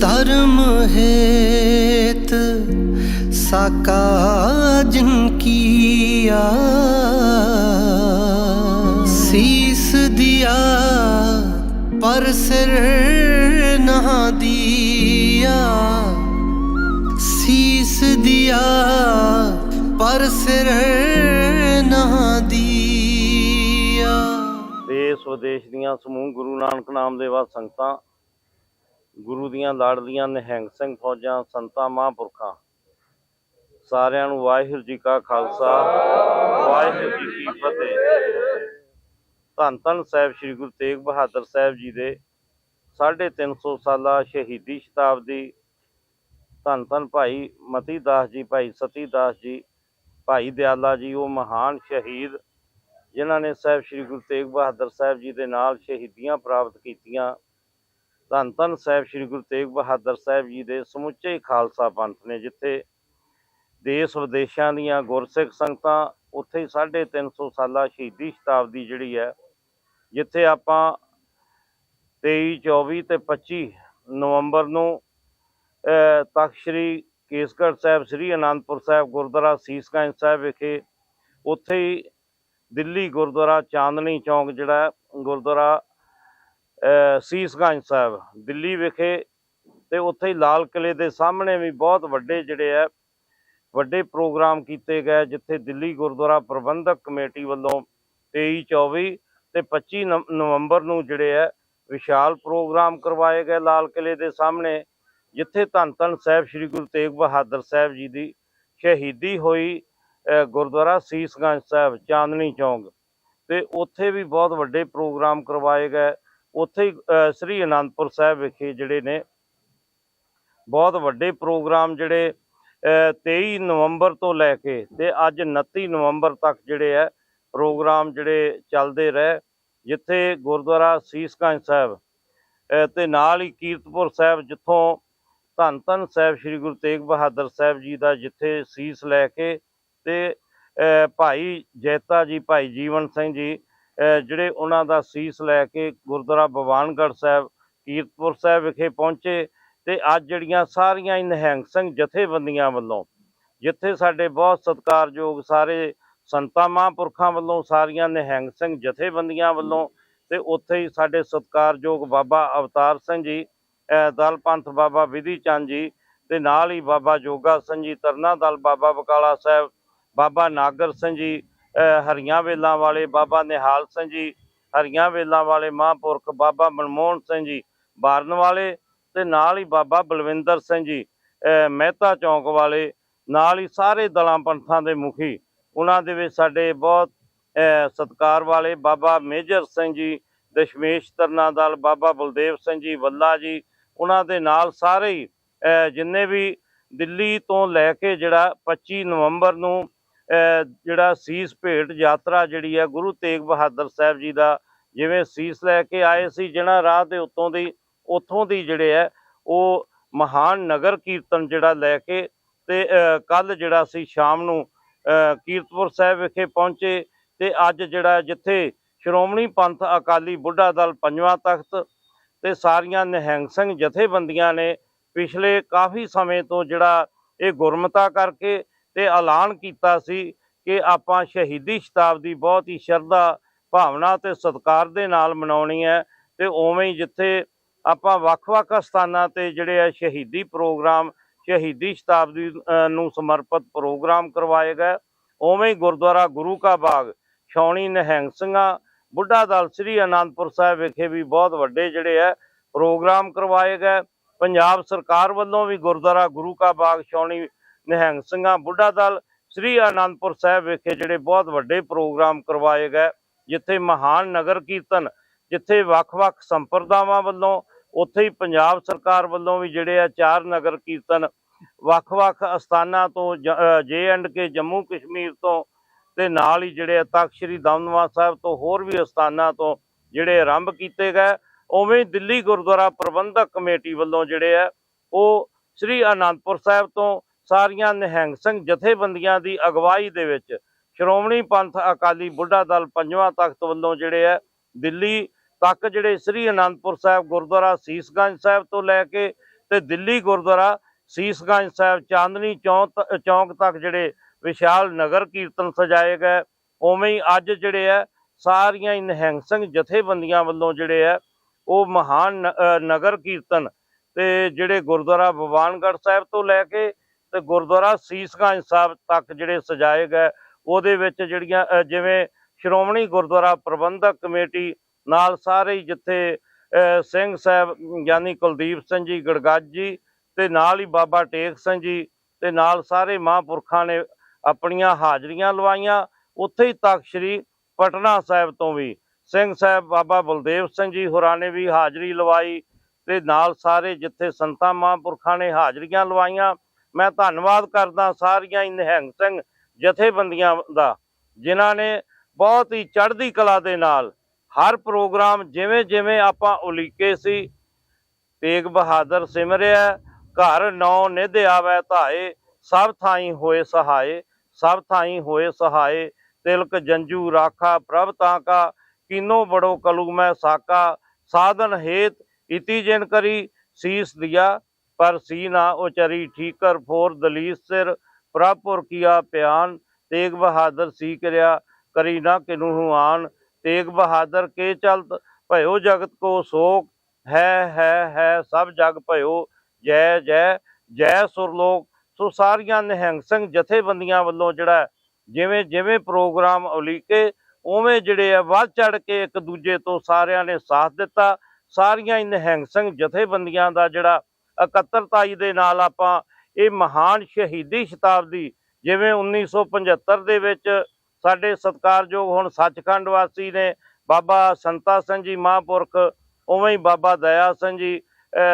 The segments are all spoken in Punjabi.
ਧਰਮ ਹੇਤ ਸਾਕਾ ਜਿਨ ਕੀਆ। ਸੀਸ ਦਿਆ, ਪਰ ਸਿਰ ਨਾ ਦਿਆ। ਸੀਸ ਦਿਆ, ਪਰ ਸਿਰ ਨਾ ਦੇਸ਼ ਵਿਦੇਸ਼ ਦੀਆਂ ਸਮੂਹ ਗੁਰੂ ਨਾਨਕ ਨਾਮ ਦੇ ਵਾ ਸੰਗਤਾਂ ਗੁਰੂ ਦੀਆਂ ਲਾੜਲੀਆਂ ਨਿਹੰਗ ਸਿੰਘ ਫੌਜਾਂ, ਸੰਤਾਂ, ਮਹਾਂਪੁਰਖਾਂ। ਸਾਰਿਆਂ ਨੂੰ ਵਾਹਿਗੁਰੂ ਜੀ ਕਾ ਖਾਲਸਾ, ਵਾਹਿਗੁਰੂ ਜੀ ਕੀ ਫਤਿਹ। ਧੰਨ ਧੰਨ ਸਾਹਿਬ ਸ੍ਰੀ ਗੁਰੂ ਤੇਗ ਬਹਾਦਰ ਸਾਹਿਬ ਜੀ ਦੇ 350 ਸਾਲਾ ਸ਼ਹੀਦੀ ਸ਼ਤਾਬਦੀ। ਧੰਨ ਧੰਨ ਭਾਈ ਮਤੀ ਦਾਸ ਜੀ, ਭਾਈ ਸਤੀ ਦਾਸ ਜੀ, ਭਾਈ ਦਿਆਲਾ ਜੀ, ਉਹ ਮਹਾਨ ਸ਼ਹੀਦ, ਜਿਨ੍ਹਾਂ ਨੇ ਸਾਹਿਬ ਸ੍ਰੀ ਗੁਰੂ ਤੇਗ ਬਹਾਦਰ ਸਾਹਿਬ ਜੀ ਦੇ ਨਾਲ ਸ਼ਹੀਦੀਆਂ ਪ੍ਰਾਪਤ ਕੀਤੀਆਂ। ਧੰਨ ਧੰਨ ਸਾਹਿਬ ਸ੍ਰੀ ਗੁਰੂ ਤੇਗ ਬਹਾਦਰ ਸਾਹਿਬ ਜੀ ਦੇ ਸਮੁੱਚੇ ਖਾਲਸਾ ਪੰਥ ਨੇ, ਜਿੱਥੇ ਦੇਸ਼ ਵਿਦੇਸ਼ਾਂ ਦੀਆਂ ਗੁਰਸਿੱਖ ਸੰਗਤਾਂ ਉੱਥੇ ਹੀ 350 ਸਾਲਾ ਸ਼ਹੀਦੀ ਸ਼ਤਾਬਦੀ ਜਿਹੜੀ ਹੈ, ਜਿੱਥੇ ਆਪਾਂ 23 24 ਤੇ 25 ਨਵੰਬਰ ਨੂੰ ਤਖ਼ਤ ਸ੍ਰੀ ਕੇਸਗੜ੍ਹ ਸਾਹਿਬ, ਸ੍ਰੀ ਅਨੰਦਪੁਰ ਸਾਹਿਬ, ਗੁਰਦੁਆਰਾ ਸੀਸਗੰਜ ਸਾਹਿਬ ਵਿਖੇ ਉੱਥੇ ਹੀ ਦਿੱਲੀ ਗੁਰਦੁਆਰਾ ਚਾਂਦਨੀ ਚੌਂਕ ਜਿਹੜਾ ਗੁਰਦੁਆਰਾ ਸੀਸਗੰਜ ਸਾਹਿਬ, ਦਿੱਲੀ ਵਿਖੇ ਤੇ ਉੱਥੇ ਹੀ ਲਾਲ ਕਿਲੇ ਦੇ ਸਾਹਮਣੇ ਵੀ ਬਹੁਤ ਵੱਡੇ ਜਿਹੜੇ ਆ, ਵੱਡੇ ਪ੍ਰੋਗਰਾਮ ਕੀਤੇ ਗਏ, ਜਿੱਥੇ ਦਿੱਲੀ ਗੁਰਦੁਆਰਾ ਪ੍ਰਬੰਧਕ ਕਮੇਟੀ ਵੱਲੋਂ 23 24 ਤੇ 25 ਨਵ- ਨਵੰਬਰ ਨੂੰ ਜਿਹੜੇ ਆ, ਵਿਸ਼ਾਲ ਪ੍ਰੋਗਰਾਮ ਕਰਵਾਏ ਗਏ ਲਾਲ ਕਿਲੇ ਦੇ ਸਾਹਮਣੇ, ਜਿੱਥੇ ਧੰਨ ਧੰਨ ਸਾਹਿਬ ਸ੍ਰੀ ਗੁਰੂ ਤੇਗ ਬਹਾਦਰ ਸਾਹਿਬ ਜੀ ਦੀ ਸ਼ਹੀਦੀ ਹੋਈ ਗੁਰਦੁਆਰਾ ਸੀਸਗੰਜ ਸਾਹਿਬ, ਚਾਂਦਨੀ ਚੌਂਕ ਤੇ ਉੱਥੇ ਵੀ ਬਹੁਤ ਵੱਡੇ ਪ੍ਰੋਗਰਾਮ ਕਰਵਾਏ ਗਏ। ਉੱਥੇ ਹੀ ਸ੍ਰੀ ਅਨੰਦਪੁਰ ਸਾਹਿਬ ਵਿਖੇ ਜਿਹੜੇ ਨੇ ਬਹੁਤ ਵੱਡੇ ਪ੍ਰੋਗਰਾਮ ਜਿਹੜੇ, ਅਹ 23 ਨਵੰਬਰ ਤੋਂ ਲੈ ਕੇ ਤੇ ਅੱਜ 29 ਨਵੰਬਰ ਤੱਕ ਜਿਹੜੇ ਹੈ, ਪ੍ਰੋਗਰਾਮ ਜਿਹੜੇ ਚੱਲਦੇ ਰਹੇ, ਜਿੱਥੇ ਗੁਰਦੁਆਰਾ ਸੀਸਗੰਜ ਸਾਹਿਬ, ਅਹ, ਤੇ ਨਾਲ ਹੀ ਕੀਰਤਪੁਰ ਸਾਹਿਬ ਜਿੱਥੋਂ ਧੰਨ ਧੰਨ ਸਾਹਿਬ ਸ੍ਰੀ ਗੁਰੂ ਤੇਗ ਬਹਾਦਰ ਸਾਹਿਬ ਜੀ ਦਾ ਜਿੱਥੇ ਸੀਸ ਲੈ ਕੇ ਤੇ ਭਾਈ ਜੈਤਾ ਜੀ, ਭਾਈ ਜੀਵਨ ਸਿੰਘ ਜੀ ਜਿਹੜੇ ਉਹਨਾਂ ਦਾ ਸੀਸ ਲੈ ਕੇ ਗੁਰਦੁਆਰਾ ਬਵਾਨਗੜ੍ਹ ਸਾਹਿਬ, ਕੀਰਤਪੁਰ ਸਾਹਿਬ ਵਿਖੇ ਪਹੁੰਚੇ ਤੇ ਅੱਜ ਜਿਹੜੀਆਂ ਸਾਰੀਆਂ ਹੀ ਨਿਹੰਗ ਸਿੰਘ ਜਥੇਬੰਦੀਆਂ ਵੱਲੋਂ, ਜਿੱਥੇ ਸਾਡੇ ਬਹੁਤ ਸਤਿਕਾਰਯੋਗ ਸਾਰੇ ਸੰਤਾਂ ਮਹਾਂਪੁਰਖਾਂ ਵੱਲੋਂ ਸਾਰੀਆਂ ਨਿਹੰਗ ਸਿੰਘ ਜਥੇਬੰਦੀਆਂ ਵੱਲੋਂ ਤੇ ਉੱਥੇ ਹੀ ਸਾਡੇ ਸਤਿਕਾਰਯੋਗ ਬਾਬਾ ਅਵਤਾਰ ਸਿੰਘ ਜੀ ਦਲ ਪੰਥ ਬਾਬਾ ਵਿਧੀ ਚੰਦ ਜੀ ਤੇ ਨਾਲ ਹੀ ਬਾਬਾ ਜੋਗਾ ਸਿੰਘ ਜੀ ਤਰਨਾ ਦਲ ਬਾਬਾ ਬਕਾਲਾ ਸਾਹਿਬ, ਬਾਬਾ ਨਾਗਰ ਸਿੰਘ ਜੀ ਹਰੀਆਂ ਵੇਲਾਂ ਵਾਲੇ ਬਾਬਾ ਨਿਹਾਲ ਸਿੰਘ ਜੀ, ਹਰੀਆਂ ਵੇਲਾਂ ਵਾਲੇ ਮਹਾਂਪੁਰਖ ਬਾਬਾ ਮਨਮੋਹਨ ਸਿੰਘ ਜੀ, ਬਾਰਨ ਵਾਲੇ ਤੇ ਨਾਲ ਹੀ ਬਾਬਾ ਬਲਵਿੰਦਰ ਸਿੰਘ ਜੀ ਮਹਿਤਾ ਚੌਂਕ ਵਾਲੇ, ਨਾਲ ਹੀ ਸਾਰੇ ਦਲਾਂ ਪੰਥਾਂ ਦੇ ਮੁਖੀ, ਉਹਨਾਂ ਦੇ ਵਿੱਚ ਸਾਡੇ ਬਹੁਤ, ਅਹ ਸਤਿਕਾਰ ਵਾਲੇ ਬਾਬਾ ਮੇਜਰ ਸਿੰਘ ਜੀ, ਦਸ਼ਮੇਸ਼ ਤਰਨਾ ਦਲ, ਬਾਬਾ ਬਲਦੇਵ ਸਿੰਘ ਜੀ, ਵੱਲਾ ਜੀ, ਉਹਨਾਂ ਦੇ ਨਾਲ ਸਾਰੇ ਹੀ ਜਿੰਨੇ ਵੀ ਦਿੱਲੀ ਤੋਂ ਲੈ ਕੇ ਜਿਹੜਾ 25 ਨਵੰਬਰ ਨੂੰ ਜਿਹੜਾ ਸੀਸ ਭੇਟ ਯਾਤਰਾ ਜਿਹੜੀ ਹੈ ਗੁਰੂ ਤੇਗ ਬਹਾਦਰ ਸਾਹਿਬ ਜੀ ਦਾ ਜਿਵੇਂ ਸੀਸ ਲੈ ਕੇ ਆਏ ਸੀ ਜਿਹੜਾ ਰਾਹ ਦੇ ਉੱਤੋਂ ਦੀ, ਉੱਥੋਂ ਦੀ ਜਿਹੜੇ ਹੈ ਉਹ ਮਹਾਨ ਨਗਰ ਕੀਰਤਨ ਜਿਹੜਾ ਲੈ ਕੇ ਤੇ ਕੱਲ ਜਿਹੜਾ ਸੀ ਸ਼ਾਮ ਨੂੰ ਕੀਰਤਪੁਰ ਸਾਹਿਬ ਵਿਖੇ ਪਹੁੰਚੇ ਤੇ ਅੱਜ ਜਿਹੜਾ ਜਿੱਥੇ ਸ਼੍ਰੋਮਣੀ ਪੰਥ ਅਕਾਲੀ ਬੁੱਢਾ ਦਲ ਪੰਜਵਾਂ ਤਖਤ ਤੇ ਸਾਰੀਆਂ ਨਿਹੰਗ ਸਿੰਘ ਜਥੇਬੰਦੀਆਂ ਨੇ ਪਿਛਲੇ ਕਾਫੀ ਸਮੇਂ ਤੋਂ ਜਿਹੜਾ ਇਹ ਗੁਰਮਤਾ ਕਰਕੇ ਤੇ ਐਲਾਨ ਕੀਤਾ ਸੀ ਕਿ ਆਪਾਂ ਸ਼ਹੀਦੀ ਸ਼ਤਾਬਦੀ ਬਹੁਤ ਹੀ ਸ਼ਰਧਾ, ਭਾਵਨਾ ਤੇ ਸਤਿਕਾਰ ਦੇ ਨਾਲ ਮਨਾਉਣੀ ਹੈ ਤੇ ਉਵੇਂ ਹੀ ਜਿੱਥੇ ਆਪਾਂ ਵੱਖ-ਵੱਖ ਸਥਾਨਾਂ ਤੇ ਜਿਹੜੇ ਆ ਸ਼ਹੀਦੀ ਪ੍ਰੋਗਰਾਮ, ਸ਼ਹੀਦੀ ਸ਼ਤਾਬਦੀ ਨੂੰ ਸਮਰਪਿਤ ਪ੍ਰੋਗਰਾਮ ਕਰਵਾਏ ਗਏ। ਉਵੇਂ ਹੀ ਗੁਰਦੁਆਰਾ ਗੁਰੂ ਕਾ ਬਾਗ, ਛਾਉਣੀ ਨਿਹੰਗ ਸਿੰਘਾਂ, ਬੁੱਢਾ ਦਲ ਸ੍ਰੀ ਅਨੰਦਪੁਰ ਸਾਹਿਬ ਵਿਖੇ ਵੀ ਬਹੁਤ ਵੱਡੇ ਜਿਹੜੇ ਆ ਪ੍ਰੋਗਰਾਮ ਕਰਵਾਏ ਗਏ। ਪੰਜਾਬ ਸਰਕਾਰ ਵੱਲੋਂ ਵੀ ਗੁਰਦੁਆਰਾ ਗੁਰੂ ਕਾ ਬਾਗ, ਛਾਉਣੀ ਨਿਹੰਗ ਸਿੰਘਾਂ ਬੁੱਢਾ ਦਲ ਸ੍ਰੀ ਅਨੰਦਪੁਰ ਸਾਹਿਬ ਵਿਖੇ ਜਿਹੜੇ ਬਹੁਤ ਵੱਡੇ ਪ੍ਰੋਗਰਾਮ ਕਰਵਾਏ ਗਏ, ਜਿੱਥੇ ਮਹਾਨ ਨਗਰ ਕੀਰਤਨ, ਜਿੱਥੇ ਵੱਖ-ਵੱਖ ਸੰਪਰਦਾਵਾਂ ਵੱਲੋਂ, ਉੱਥੇ ਹੀ ਪੰਜਾਬ ਸਰਕਾਰ ਵੱਲੋਂ ਵੀ ਜਿਹੜੇ ਆ ਚਾਰ ਨਗਰ ਕੀਰਤਨ ਵੱਖ-ਵੱਖ ਅਸਥਾਨਾਂ ਤੋਂ ਜੇ ਐਂਡ ਕੇ ਜੰਮੂ ਕਸ਼ਮੀਰ ਤੋਂ ਤੇ ਨਾਲ ਹੀ ਜਿਹੜੇ ਆ ਤਖ਼ਤ ਸ੍ਰੀ ਦਮਦਮਾ ਸਾਹਿਬ ਤੋਂ ਹੋਰ ਵੀ ਅਸਥਾਨਾਂ ਤੋਂ ਜਿਹੜੇ ਆਰੰਭ ਕੀਤੇ ਗਏ। ਉਵੇਂ ਦਿੱਲੀ ਗੁਰਦੁਆਰਾ ਪ੍ਰਬੰਧਕ ਕਮੇਟੀ ਵੱਲੋਂ ਜਿਹੜੇ ਆ, ਉਹ ਸ੍ਰੀ ਅਨੰਦਪੁਰ ਸਾਹਿਬ ਤੋਂ ਸਾਰੀਆਂ ਨਿਹੰਗ ਸਿੰਘ ਜਥੇਬੰਦੀਆਂ ਦੀ ਅਗਵਾਈ ਦੇ ਵਿੱਚ ਸ਼੍ਰੋਮਣੀ ਪੰਥ ਅਕਾਲੀ ਬੁੱਢਾ ਦਲ ਪੰਜਵਾਂ ਤਖਤ ਵੱਲੋਂ ਜਿਹੜੇ ਹੈ, ਦਿੱਲੀ ਤੱਕ ਜਿਹੜੇ ਸ੍ਰੀ ਅਨੰਦਪੁਰ ਸਾਹਿਬ ਗੁਰਦੁਆਰਾ ਸੀਸਗੰਜ ਸਾਹਿਬ ਤੋਂ ਲੈ ਕੇ ਤੇ ਦਿੱਲੀ ਗੁਰਦੁਆਰਾ ਸੀਸਗੰਜ ਸਾਹਿਬ ਚਾਂਦਨੀ ਚੌਂਕ ਚੌਂਕ ਤੱਕ ਜਿਹੜੇ ਵਿਸ਼ਾਲ ਨਗਰ ਕੀਰਤਨ ਸਜਾਏ ਗਏ। ਉਵੇਂ ਹੀ ਅੱਜ ਜਿਹੜੇ ਹੈ, ਸਾਰੀਆਂ ਹੀ ਨਿਹੰਗ ਸਿੰਘ ਜਥੇਬੰਦੀਆਂ ਵੱਲੋਂ ਜਿਹੜੇ ਹੈ, ਉਹ ਮਹਾਨ ਨ- ਨਗਰ ਕੀਰਤਨ ਤੇ ਜਿਹੜੇ ਗੁਰਦੁਆਰਾ ਭਵਾਨਗੜ੍ਹ ਸਾਹਿਬ ਤੋਂ ਲੈ ਕੇ ਤੇ ਗੁਰਦੁਆਰਾ ਸੀਸਗੰਜ ਸਾਹਿਬ ਤੱਕ ਜਿਹੜੇ ਸਜਾਏ ਗਏ, ਉਹਦੇ ਵਿੱਚ ਜਿਹੜੀਆਂ ਜਿਵੇਂ ਸ਼੍ਰੋਮਣੀ ਗੁਰਦੁਆਰਾ ਪ੍ਰਬੰਧਕ ਕਮੇਟੀ ਨਾਲ ਸਾਰੇ ਹੀ ਜਿੱਥੇ ਸਿੰਘ ਸਾਹਿਬ, ਯਾਨੀ ਕੁਲਦੀਪ ਸਿੰਘ ਜੀ, ਗੜਗੱਜ ਜੀ ਤੇ ਨਾਲ ਹੀ ਬਾਬਾ ਟੇਕ ਸਿੰਘ ਜੀ ਤੇ ਨਾਲ ਸਾਰੇ ਮਹਾਂਪੁਰਖਾਂ ਨੇ ਆਪਣੀਆਂ ਹਾਜ਼ਰੀਆਂ ਲਵਾਈਆਂ। ਉੱਥੇ ਹੀ ਤਖਤ ਸ੍ਰੀ ਪਟਨਾ ਸਾਹਿਬ ਤੋਂ ਵੀ ਸਿੰਘ ਸਾਹਿਬ ਬਾਬਾ ਬਲਦੇਵ ਸਿੰਘ ਜੀ ਹੋਰਾਂ ਨੇ ਵੀ ਹਾਜ਼ਰੀ ਲਵਾਈ ਤੇ ਨਾਲ ਸਾਰੇ ਜਿੱਥੇ ਸੰਤਾਂ ਮਹਾਂਪੁਰਖਾਂ ਨੇ ਹਾਜ਼ਰੀਆਂ ਲਵਾਈਆਂ। ਮੈਂ ਧੰਨਵਾਦ ਕਰਦਾ ਸਾਰੀਆਂ ਨਿਹੰਗ ਸਿੰਘ ਜਥੇਬੰਦੀਆਂ ਦਾ, ਜਿਨ੍ਹਾਂ ਨੇ ਬਹੁਤ ਹੀ ਚੜ੍ਹਦੀ ਕਲਾ ਦੇ ਨਾਲ ਹਰ ਪ੍ਰੋਗਰਾਮ ਜਿਵੇਂ ਜਿਵੇਂ ਆਪਾਂ ਉਲੀਕੇ ਸੀ, ਤੇਗ ਬਹਾਦਰ ਸਿਮਰਿਆ, ਘਰ ਨੌ ਨਿਧ ਆਵੈ ਧਾਏ, ਸਭ ਥਾਈ ਹੋਏ ਸਹਾਏ, ਸਭ ਥਾਈ ਹੋਏ ਸਹਾਏ, ਤਿਲਕ ਜੰਜੂ ਰਾਖਾ ਪ੍ਰਭ ਤਾਂ ਕਾ, ਕੀਨੋ ਬੜੋ ਕਲੂ ਮੈਂ ਸਾਕਾ, ਸਾਧਨ ਹੇਤ ਇਤੀ ਜਿਨ ਕਰੀ ਸੀਸ ਦਿਆ ਪਰ ਸੀ ਨਾ ਉਚਰੀ ਠੀਕਰ ਫੋਰ ਦਲੀਸ ਸਿਰ ਪ੍ਰਭਪੁਰ ਕੀਆ ਪਿਆਨ, ਤੇਗ ਬਹਾਦਰ ਸੀ ਕਰਿਆ ਕਰੀ ਨਾ ਕਿਨੂ ਆਨ। ਤੇਗ ਬਹਾਦਰ ਕੇ ਚਲਤ ਭਇਓ ਜਗਤ ਕੋ ਸੋਕ, ਹੈ ਹੈ ਹੈ, ਸਭ ਜਗ ਭਇਓ, ਜੈ ਜੈ ਜੈ ਸੁਰਲੋਕ। ਸੋ ਸਾਰੀਆਂ ਨਿਹੰਗ ਸਿੰਘ ਜਥੇਬੰਦੀਆਂ ਵੱਲੋਂ ਜਿਹੜਾ ਜਿਵੇਂ ਜਿਵੇਂ ਪ੍ਰੋਗਰਾਮ ਉਲੀਕੇ, ਉਵੇਂ ਜਿਹੜੇ ਆ ਵੱਧ ਚੜ ਕੇ ਇੱਕ ਦੂਜੇ ਤੋਂ ਸਾਰਿਆਂ ਨੇ ਸਾਥ ਦਿੱਤਾ। ਸਾਰੀਆਂ ਹੀ ਨਿਹੰਗ ਸਿੰਘ ਜਥੇਬੰਦੀਆਂ ਦਾ ਜਿਹੜਾ ਇਕੱਤਰਤਾਈ ਦੇ ਨਾਲ ਆਪਾਂ ਇਹ ਮਹਾਨ ਸ਼ਹੀਦੀ ਸ਼ਤਾਬਦੀ ਜਿਵੇਂ 1975 ਦੇ ਵਿੱਚ ਸਾਡੇ ਸਤਿਕਾਰਯੋਗ ਹੁਣ ਸੱਚਖੰਡ ਵਾਸੀ ਨੇ ਬਾਬਾ ਸੰਤਾ ਸਿੰਘ ਜੀ ਮਹਾਂਪੁਰਖ, ਉਵੇਂ ਹੀ ਬਾਬਾ ਦਇਆ ਸਿੰਘ ਜੀ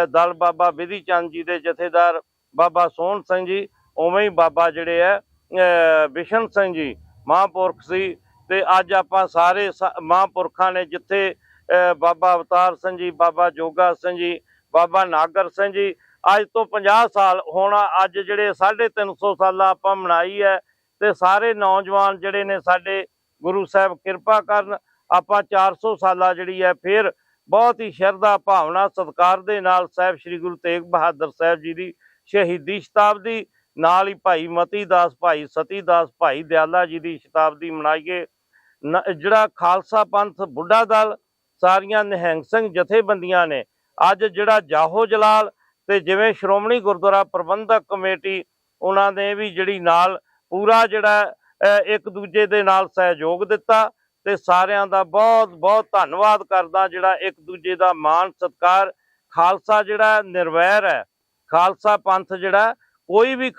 ਦਲ ਬਾਬਾ ਵਿਧੀ ਚੰਦ ਜੀ ਦੇ ਜਥੇਦਾਰ ਬਾਬਾ ਸੋਹਣ ਸਿੰਘ ਜੀ, ਉਵੇਂ ਹੀ ਬਾਬਾ ਜਿਹੜੇ ਆ, ਅਹ ਬਿਸ਼ਨ ਸਿੰਘ ਜੀ ਮਹਾਂਪੁਰਖ ਸੀ ਤੇ ਅੱਜ ਆਪਾਂ ਸਾਰੇ ਸ- ਮਹਾਂਪੁਰਖਾਂ ਨੇ ਜਿੱਥੇ ਬਾਬਾ ਅਵਤਾਰ ਸਿੰਘ ਜੀ, ਬਾਬਾ ਜੋਗਾ ਸਿੰਘ ਜੀ ਬਾਬਾ ਨਾਗਰ ਸਿੰਘ ਜੀ, ਅੱਜ ਤੋਂ 50 ਸਾਲ ਹੁਣ, ਅੱਜ ਜਿਹੜੇ 350 ਸਾਲਾ ਆਪਾਂ ਮਨਾਈ ਹੈ ਤੇ ਸਾਰੇ ਨੌਜਵਾਨ ਜਿਹੜੇ ਨੇ ਸਾਡੇ ਗੁਰੂ ਸਾਹਿਬ ਕਿਰਪਾ ਕਰਨ, ਆਪਾਂ 400 ਸਾਲਾ ਜਿਹੜੀ ਹੈ ਫਿਰ ਬਹੁਤ ਹੀ ਸ਼ਰਧਾ, ਭਾਵਨਾ, ਸਤਿਕਾਰ ਦੇ ਨਾਲ ਸਾਹਿਬ ਸ੍ਰੀ ਗੁਰੂ ਤੇਗ ਬਹਾਦਰ ਸਾਹਿਬ ਜੀ ਦੀ ਸ਼ਹੀਦੀ ਸ਼ਤਾਬਦੀ, ਨਾਲ ਹੀ ਭਾਈ ਮਤੀ ਦਾਸ ਭਾਈ ਸਤੀ ਦਾਸ ਭਾਈ ਦਿਆਲਾ ਜੀ ਦੀ ਸ਼ਤਾਬਦੀ ਮਨਾਈਏ। ਨ- ਜਿਹੜਾ ਖਾਲਸਾ ਪੰਥ ਬੁੱਢਾ ਦਲ, ਸਾਰੀਆਂ ਨਿਹੰਗ ਸਿੰਘ ਜਥੇਬੰਦੀਆਂ ਨੇ ਅੱਜ ਜਿਹੜਾ ਜਾਹੋ ਜਲਾਲ ਤੇ ਜਿਵੇਂ ਸ਼੍ਰੋਮਣੀ ਗੁਰਦੁਆਰਾ ਪ੍ਰਬੰਧਕ ਕਮੇਟੀ ਉਹਨਾਂ ਨੇ ਵੀ ਜਿਹੜੀ ਨਾਲ ਪੂਰਾ ਜਿਹੜਾ ਇੱਕ ਦੂਜੇ ਦੇ ਨਾਲ ਸਹਿਯੋਗ ਦਿੱਤਾ ਤੇ ਸਾਰਿਆਂ ਦਾ ਬਹੁਤ ਬਹੁਤ ਧੰਨਵਾਦ ਕਰਦਾ ਜਿਹੜਾ ਇੱਕ ਦੂਜੇ ਦਾ ਮਾਣ ਸਤਿਕਾਰ, ਖਾਲਸਾ ਜਿਹੜਾ ਨਿਰਵੈਰ ਹੈ, ਖਾਲਸਾ ਪੰਥ ਜਿਹੜਾ ਕੋਈ ਵੀ